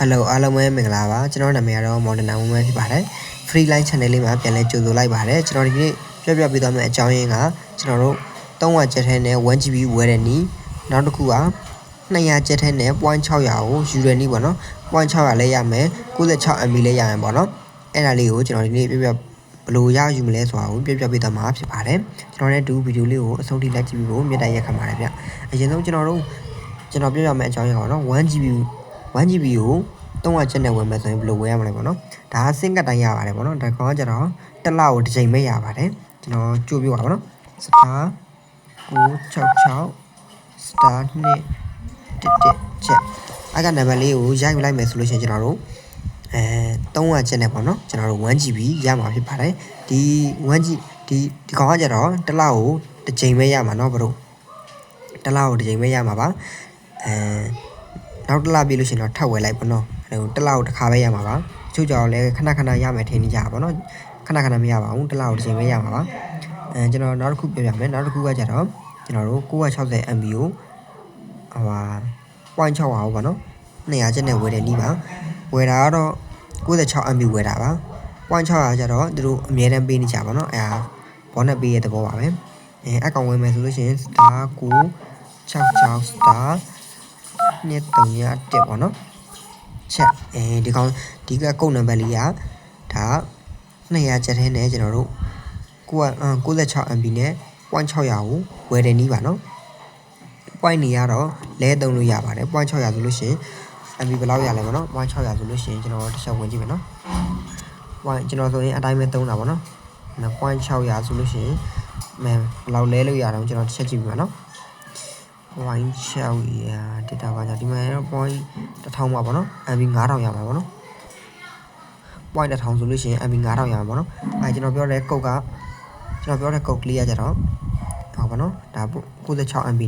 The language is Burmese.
Hello အားလုံးပဲမင်္ဂလာပါကျွန်တော်နာမည်ကတော့ Modern Woman ဖြစ်ပါတယ် Free Line Channel လေးမှာပြန်လဲကြိုဆိုလိုက်ပါတယ်ကျွန်တော်ဒီနေ့ပြပြပေးသွားမယ့်အကြောင်းရင်းကကျွန်တော်တို့300ကျက်ထဲနဲ့ 1GB ဝယ်တဲ့နီးနောက်တစ်ခုက200ကျက်ထဲနဲ့ .600 ကိုယူရနီးပေါ့နော် .600 လဲရမယ်96 MB လဲရမယ်ပေါ့နော်အဲ့ဒါလေးကိုကျွန်တော်ဒီနေ့ပြပြဘယ်လိုရယူမလဲဆိုတာကိုပြပြပေးသွားမှာဖြစ်ပါတယ်ကျွန်တော်လည်းဒီဗီဒီယိုလေးကိုအဆုံးထိလိုက်ကြည့်ပြီးဖို့မြတ်တိုက်ရက်ခံပါတယ်ဗျအရင်ဆုံးကျွန်တော်တို့ကျွန်တော်ပြပြမယ့်အကြောင်းရင်းကတော့ 1GB 1GB ကို300ကျက်နဲ့ဝယ်မယ်ဆိုရင်ဘယ်လိုဝယ်ရမလဲပေါ့နော်ဒါကစင်ကတ်တိုင်းရပါတယ်ပေါ့နော်ဒါကောင်ကကျတော့တစ်လကိုတစ်ချိန်ပဲရပါတယ်ကျွန်တော်ကြိုးပြပါပါနော်စတာ966စတာနဲ့တစ်တစ်ချက်အဲ့ကနံပါတ်လေးကိုရိုက်လိုက်မယ်ဆိုလို့ရှိရင်ကျွန်တော်တို့အဲ300ကျက်နဲ့ပေါ့နော်ကျွန်တော်တို့ 1GB ရမှာဖြစ်ပါတယ်ဒီ 1G ဒီဒီကောင်ကကျတော့တစ်လကိုတစ်ချိန်ပဲရမှာเนาะဘတို့တစ်လကိုတစ်ချိန်ပဲရမှာပါအဲ နောက်တစ်လပြည့်လို့ရှိရင်တော့ထပ်ဝယ်လိုက်ပေါ့နော်အဲတစ်လကိုတစ်ခါပဲရမှာပါချို့ကြောင်လည်းခဏခဏရမယ်ထင်နေကြပါပေါ့နော်ခဏခဏမရပါဘူးတစ်လကိုတစ်ချိန်ပဲရမှာပါအဲကျွန်တော်နောက်တစ်ခုပြပြမယ်နောက်တစ်ခုကကျတော့ကျွန်တော်တို့960 MB ကိုဟိုဟာ0.6ပါပေါ့နော်200ကျက်နဲ့ဝယ်တယ်နီးပါဝယ်တာကတော့96 MB ဝယ်တာပါ0.600ကျတော့သူတို့အမြဲတမ်းပေးနေကြပါတော့အဲဟာဘောနက်ပေးရတဲ့ဘောပါပဲအဲအကောင်ဝင်မယ်ဆိုလို့ရှိရင် star 9 66 star နဲ့300တက်ပေါ့နော်ချက်အဲဒီကောင်ဒီကကုတ်နံပါတ်လေးကဒါ200ကျက်ထဲနဲ့ကျွန်တော်တို့96 MB နဲ့ .600 ကိုဝယ်တယ်နီးပါနော် point နေရတော့လဲသုံးလို့ရပါတယ် point 600ဆိုလို့ရှိရင် MB ဘယ်လောက်ရလဲပေါ့နော် point 600ဆိုလို့ရှိရင်ကျွန်တော်တစ်ချက်ဝင်ကြည့်မယ်နော် point ကျွန်တော်ဆိုရင်အတိုင်းပဲသုံးတာပေါ့နော်နော် point 600ဆိုလို့ရှိရင်မဲဘယ်လောက်လဲလို့ရတော့ကျွန်တော်တစ်ချက်ကြည့်ပြီပါနော် point 600 data ပါကြဒီမှာတော့ point 1000ပါပေါ့နော် MB 9000ရမှာပေါ့နော် point 1000ဆိုလို့ရှိရင် MB 9000ရမှာပေါ့နော်အဲကျွန်တော်ပြောတဲ့ကုတ်ကကျွန်တော်ပြောတဲ့ကုတ်ကလေးကကြတော့ဟောပါနော်ဒါ96 MB